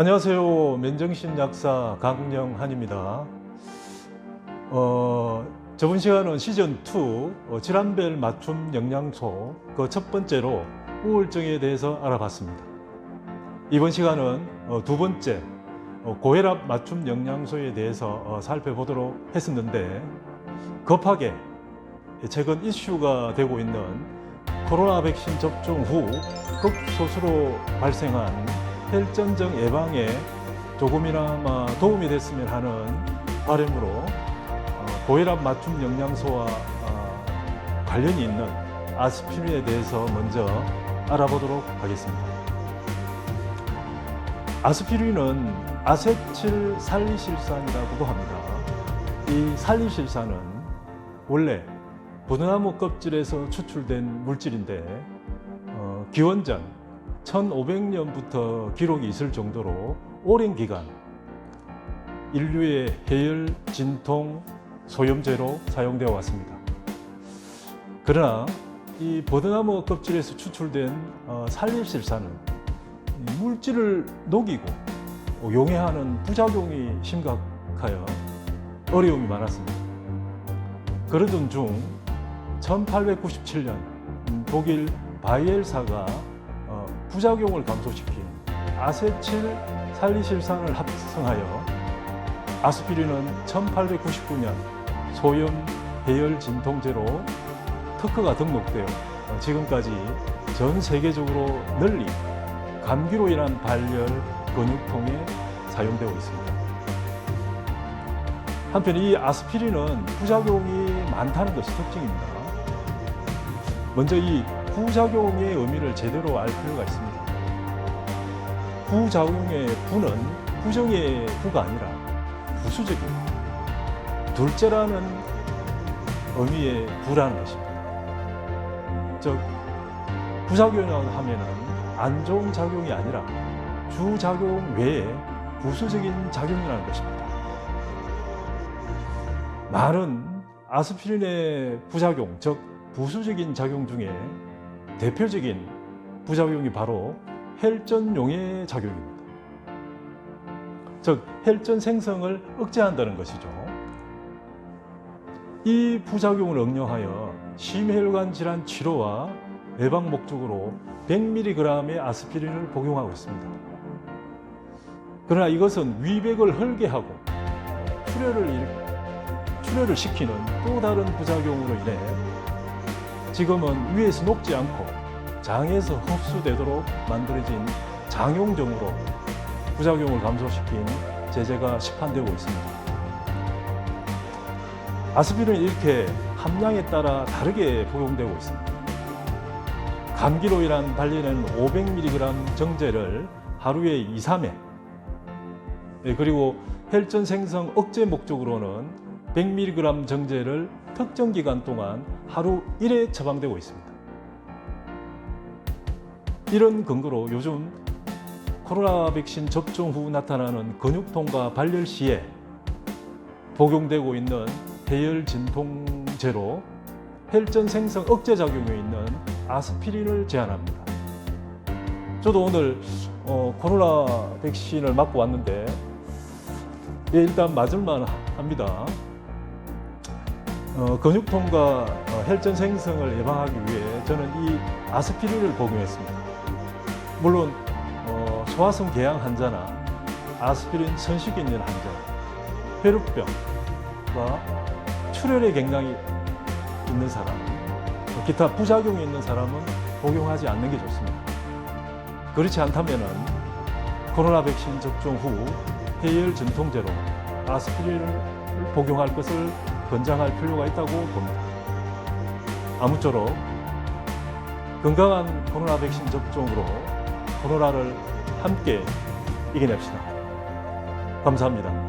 안녕하세요. 맨정신 약사 강영한입니다. 어, 저번 시간은 시즌 2 어, 질환별 맞춤 영양소 그 첫 번째로 우울증에 대해서 알아봤습니다. 이번 시간은 어, 두 번째 어, 고혈압 맞춤 영양소에 대해서 어, 살펴보도록 했었는데 급하게 최근 이슈가 되고 있는 코로나 백신 접종 후 극소수로 발생한 혈전증 예방에 조금이나마 도움이 됐으면 하는 바람으로 어, 고혈압 맞춤 영양소와 어, 관련이 있는 아스피린에 대해서 먼저 알아보도록 하겠습니다. 아스피린은 아세틸 살리실산이라고도 합니다. 이 살리실산은 원래 부드나무 껍질에서 추출된 물질인데 어, 기원전 1500년부터 기록이 있을 정도로 오랜 기간 인류의 해열, 진통, 소염제로 사용되어 왔습니다. 그러나 이 버드나무 껍질에서 추출된 어, 살립실산은 이 물질을 녹이고 어, 용해하는 부작용이 심각하여 어려움이 많았습니다. 그러던 중 1897년 독일 바이엘사가 어, 부작용을 감소시킨 아세틸 살리실산을 합성하여 아스피린은 1899년 소염 해열 진통제로 특허가 등록되어 어, 지금까지 전 세계적으로 널리 감기로 인한 발열 근육통에 사용되고 있습니다. 한편 이 아스피린은 부작용이 많다는 것이 특징입니다. 먼저 이 부작용의 의미를 제대로 알 필요가 있습니다. 부작용의 부는 부정의 부가 아니라 부수적인 둘째라는 의미의 부라는 것입니다. 즉 부작용이라고 하면은 안 좋은 작용이 아니라 주작용 외에 부수적인 작용이라는 것입니다. 많은 아스피린의 부작용, 즉 부수적인 작용 중에 대표적인 부작용이 바로 혈전용의 작용입니다. 즉 혈전 생성을 억제한다는 것이죠. 이 부작용을 응용하여 심혈관 질환 치료와 예방 목적으로 100mg의 아스피린을 복용하고 있습니다. 그러나 이것은 위백을 헐게 하고 출혈을 일- 출혈을 시키는 또 다른 부작용으로 인해 지금은 위에서 녹지 않고 장에서 흡수되도록 만들어진 장용정으로 부작용을 감소시킨 제재가 시판되고 있습니다. 아스피린은 이렇게 함량에 따라 다르게 복용되고 있습니다. 감기로 인한 발리는 500mg 정제를 하루에 2, 3회 예, 그리고 혈전 생성 억제 목적으로는 100mg 정제를 특정 기간 동안 하루 1회 처방되고 있습니다. 이런 근거로 요즘 코로나 백신 접종 후 나타나는 근육통과 발열 시에 복용되고 있는 해열 진통제로 혈전 생성 억제 작용이 있는 아스피린을 제안합니다. 저도 오늘 어, 코로나 백신을 맞고 왔는데 예, 일단 맞을만 합니다. 어, 근육통과 어, 혈전 생성을 예방하기 위해 저는 이 아스피린을 복용했습니다. 물론 어, 소화성 궤양 환자나 아스피린 선식이 있는 환자, 폐렴병과 출혈의 경향이 있는 사람, 기타 부작용이 있는 사람은 복용하지 않는 게 좋습니다. 그렇지 않다면은 코로나 백신 접종 후 해열 진통제로 아스피린을 복용할 것을 권장할 필요가 있다고 봅니다. 아무쪼록 건강한 코로나 백신 접종으로 코로나를 함께 이겨냅시다. 감사합니다.